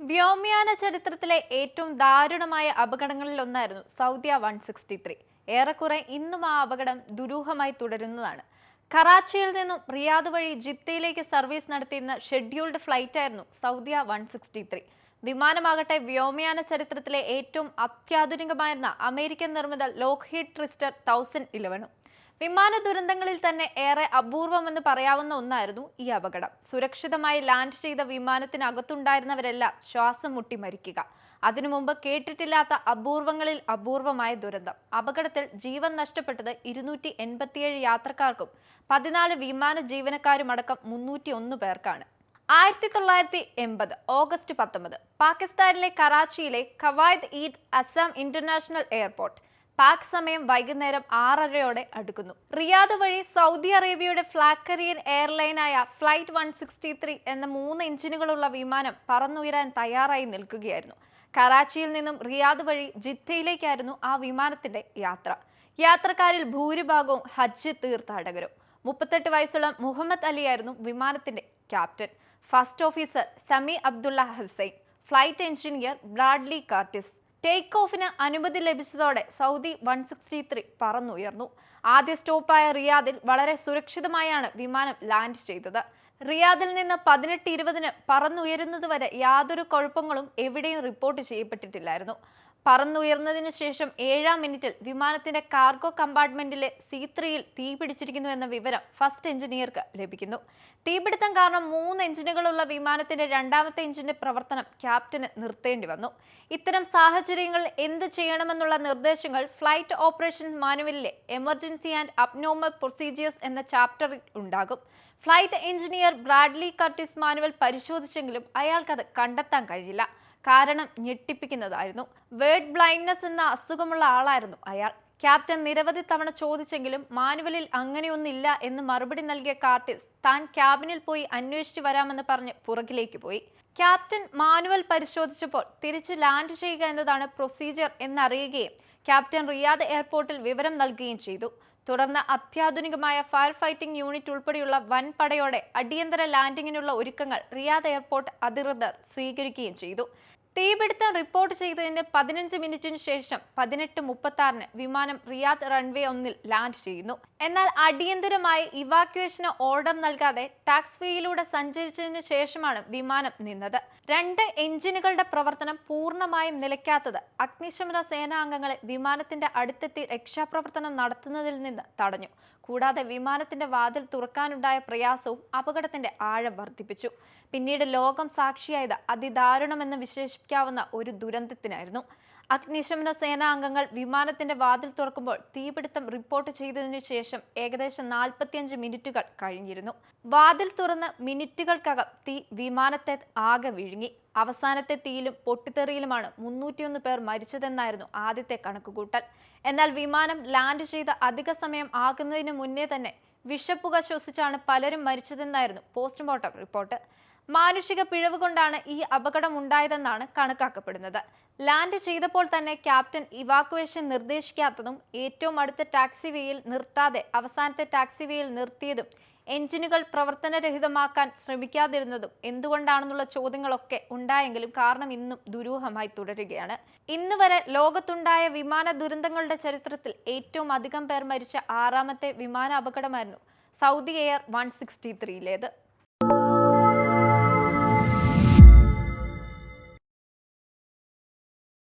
വ്യോമയാന ചരിത്രത്തിലെ ഏറ്റവും ദാരുണമായ അപകടങ്ങളിൽ ഒന്നായിരുന്നു സൗദിയ വൺ സിക്സ്റ്റി ത്രീ. ഏറെക്കുറെ ഇന്നും ആ അപകടം ദുരൂഹമായി തുടരുന്നതാണ്. കറാച്ചിയിൽ നിന്നും റിയാദ് വഴി ജിദ്ദയിലേക്ക് സർവീസ് നടത്തിയിരുന്ന ഷെഡ്യൂൾഡ് ഫ്ലൈറ്റ് ആയിരുന്നു സൗദിയ വൺ സിക്സ്റ്റി ത്രീ. വിമാനമാകട്ടെ വ്യോമയാന ചരിത്രത്തിലെ ഏറ്റവും അത്യാധുനികമായിരുന്ന അമേരിക്കൻ നിർമ്മിത ലോക്ഹീഡ് ട്രിസ്റ്റർ തൗസൻഡ് ഇലവനും. വിമാന ദുരന്തങ്ങളിൽ തന്നെ ഏറെ അപൂർവമെന്ന് പറയാവുന്ന ഒന്നായിരുന്നു ഈ അപകടം. സുരക്ഷിതമായി ലാൻഡ് ചെയ്ത വിമാനത്തിനകത്തുണ്ടായിരുന്നവരെല്ലാം ശ്വാസം മുട്ടി മരിക്കുക. അതിനു മുമ്പ് കേട്ടിട്ടില്ലാത്ത അപൂർവങ്ങളിൽ അപൂർവമായ ദുരന്തം. അപകടത്തിൽ ജീവൻ നഷ്ടപ്പെട്ടത് ഇരുന്നൂറ്റി എൺപത്തിയേഴ് യാത്രക്കാർക്കും പതിനാല് വിമാന ജീവനക്കാരുമടക്കം മുന്നൂറ്റി ഒന്ന് പേർക്കാണ്. ആയിരത്തി തൊള്ളായിരത്തി എൺപത് ഓഗസ്റ്റ് പത്തൊമ്പത് പാകിസ്ഥാനിലെ കറാച്ചിയിലെ കവായത് ഈദ് അസം ഇന്റർനാഷണൽ എയർപോർട്ട് പാക് സമയം വൈകുന്നേരം ആറരയോടെ അടുക്കുന്നു. റിയാദ് വഴി സൗദി അറേബ്യയുടെ ഫ്ലാക്കറിയൻ എയർലൈനായ ഫ്ലൈറ്റ് വൺ സിക്സ്റ്റി ത്രീ എന്ന മൂന്ന് എഞ്ചിനുകളുള്ള വിമാനം പറന്നുയരാൻ തയ്യാറായി നിൽക്കുകയായിരുന്നു. കറാച്ചിയിൽ നിന്നും റിയാദ് വഴി ജിദ്ദയിലേക്കായിരുന്നു ആ വിമാനത്തിന്റെ യാത്ര. യാത്രക്കാരിൽ ഭൂരിഭാഗവും ഹജ്ജ് തീർത്ഥാടകരും. മുപ്പത്തെട്ട് വയസ്സുള്ള മുഹമ്മദ് അലിയായിരുന്നു വിമാനത്തിന്റെ captain. First officer Sami Abdullah Hussain flight engineer Bradley Curtis take ഓഫിന് അനുമതി ലഭിച്ചതോടെ സൗദി വൺ സിക്സ്റ്റി ത്രീ പറന്നുയർന്നു. ആദ്യ സ്റ്റോപ്പായ റിയാദിൽ വളരെ സുരക്ഷിതമായാണ് വിമാനം ലാൻഡ് ചെയ്തത്. റിയാദിൽ നിന്ന് പതിനെട്ട് ഇരുപതിന് പറന്നുയരുന്നതുവരെ യാതൊരു കുഴപ്പങ്ങളും എവിടെയും റിപ്പോർട്ട് ചെയ്യപ്പെട്ടിട്ടില്ലായിരുന്നു. പറന്നുയർന്നതിന് ശേഷം ഏഴാം മിനിറ്റിൽ വിമാനത്തിന്റെ കാർഗോ കമ്പാർട്ട്മെന്റിലെ സി ത്രീയിൽ തീ പിടിച്ചിരിക്കുന്നു എന്ന വിവരം ഫസ്റ്റ് എഞ്ചിനീയർക്ക് ലഭിക്കുന്നു. തീപിടുത്തം കാരണം മൂന്ന് എഞ്ചിനുകളുള്ള വിമാനത്തിന്റെ രണ്ടാമത്തെ എഞ്ചിന്റെ പ്രവർത്തനം ക്യാപ്റ്റന് നിർത്തേണ്ടി വന്നു. ഇത്തരം സാഹചര്യങ്ങളിൽ എന്ത് ചെയ്യണമെന്നുള്ള നിർദ്ദേശങ്ങൾ ഫ്ലൈറ്റ് ഓപ്പറേഷൻ മാനുവലിലെ എമർജൻസി ആൻഡ് അബ്നോമൽ പ്രൊസീജിയേഴ്സ് എന്ന ചാപ്റ്ററിൽ ഉണ്ടാകും. Flight engineer Bradley Curtis manual പരിശോധിച്ചെങ്കിലും അയാൾക്കത് കണ്ടെത്താൻ കഴിയില്ല. കാരണം ഞെട്ടിപ്പിക്കുന്നതായിരുന്നു. വേർഡ് ബ്ലൈൻഡ്നെസ് എന്ന അസുഖമുള്ള ആളായിരുന്നു അയാൾ. ക്യാപ്റ്റൻ നിരവധി തവണ ചോദിച്ചെങ്കിലും മാനുവലിൽ അങ്ങനെയൊന്നില്ല എന്ന് മറുപടി നൽകിയ കാർട്ടിസ് താൻ ക്യാബിനിൽ പോയി അന്വേഷിച്ചു വരാമെന്ന് പറഞ്ഞ് പുറകിലേക്ക് പോയി. ക്യാപ്റ്റൻ മാനുവൽ പരിശോധിച്ചപ്പോൾ തിരിച്ച് ലാൻഡ് ചെയ്യുക എന്നതാണ് പ്രൊസീജിയർ എന്നറിയുകയും ക്യാപ്റ്റൻ റിയാദ് എയർപോർട്ടിൽ വിവരം നൽകുകയും ചെയ്തു. തുടർന്ന് അത്യാധുനികമായ ഫയർ ഫൈറ്റിംഗ് യൂണിറ്റ് ഉൾപ്പെടെയുള്ള വൻപടയോടെ അടിയന്തര ലാൻഡിങ്ങിനുള്ള ഒരുക്കങ്ങൾ റിയാദ് എയർപോർട്ട് അധികൃതർ സ്വീകരിക്കുകയും ചെയ്തു. തീപിടുത്തം റിപ്പോർട്ട് ചെയ്തതിന്റെ പതിനഞ്ച് മിനിറ്റിന് ശേഷം പതിനെട്ട് മുപ്പത്തി ആറിന് വിമാനം റിയാദ് റൺവേ ഒന്നിൽ ലാൻഡ് ചെയ്യുന്നു. എന്നാൽ അടിയന്തരമായി ഇവാക്യുവേഷന് ഓർഡർ നൽകാതെ ടാക്സ് വേയിലൂടെ സഞ്ചരിച്ചതിന് ശേഷമാണ് വിമാനം നിന്നത്. രണ്ട് എഞ്ചിനുകളുടെ പ്രവർത്തനം പൂർണമായും നിലയ്ക്കാത്തത് അഗ്നിശമന സേനാംഗങ്ങളെ വിമാനത്തിന്റെ അടുത്തെത്തി രക്ഷാപ്രവർത്തനം നടത്തുന്നതിൽ നിന്ന് തടഞ്ഞു. കൂടാതെ വിമാനത്തിന്റെ വാതിൽ തുറക്കാനുണ്ടായ പ്രയാസവും അപകടത്തിന്റെ ആഴം വർദ്ധിപ്പിച്ചു. പിന്നീട് ലോകം സാക്ഷിയായത് അതിദാരുണമെന്ന് വിശേഷിപ്പിക്കാവുന്ന ഒരു ദുരന്തത്തിനായിരുന്നു. അഗ്നിശമന സേനാംഗങ്ങൾ വിമാനത്തിന്റെ വാതിൽ തുറക്കുമ്പോൾ തീപിടുത്തം റിപ്പോർട്ട് ചെയ്തതിനു ശേഷം ഏകദേശം നാൽപ്പത്തിയഞ്ച് മിനിറ്റുകൾ കഴിഞ്ഞിരുന്നു. വാതിൽ തുറന്ന് മിനിറ്റുകൾക്കകം തീ വിമാനത്തെ ആകെ വിഴുങ്ങി. അവസാനത്തെ തീയിലും പൊട്ടിത്തെറിയിലുമാണ് മുന്നൂറ്റിയൊന്ന് പേർ മരിച്ചതെന്നായിരുന്നു ആദ്യത്തെ കണക്കുകൂട്ടൽ. എന്നാൽ വിമാനം ലാൻഡ് ചെയ്ത അധിക സമയം ആകുന്നതിന് മുന്നേ തന്നെ വിഷപ്പുക ശ്വസിച്ചാണ് പലരും മരിച്ചതെന്നായിരുന്നു പോസ്റ്റ്മോർട്ടം റിപ്പോർട്ട്. മാനുഷിക പിഴവ് കൊണ്ടാണ് ഈ അപകടം ഉണ്ടായതെന്നാണ് കണക്കാക്കപ്പെടുന്നത്. ലാൻഡ് ചെയ്തപ്പോൾ തന്നെ ക്യാപ്റ്റൻ ഇവാക്വേഷൻ നിർദ്ദേശിക്കാത്തതും ഏറ്റവും അടുത്ത ടാക്സി വേയിൽ നിർത്താതെ അവസാനത്തെ ടാക്സി വേയിൽ നിർത്തിയതും എഞ്ചിനുകൾ പ്രവർത്തനരഹിതമാക്കാൻ ശ്രമിക്കാതിരുന്നതും എന്തുകൊണ്ടാണെന്നുള്ള ചോദ്യങ്ങളൊക്കെ ഉണ്ടായെങ്കിലും കാരണം ഇന്നും ദുരൂഹമായി തുടരുകയാണ്. ഇന്ന് വരെ ലോകത്തുണ്ടായ വിമാന ദുരന്തങ്ങളുടെ ചരിത്രത്തിൽ ഏറ്റവും അധികം പേർ മരിച്ച ആറാമത്തെ വിമാന അപകടമായിരുന്നു സൗദി എയർ വൺ സിക്സ്റ്റി ത്രീയിലേത്.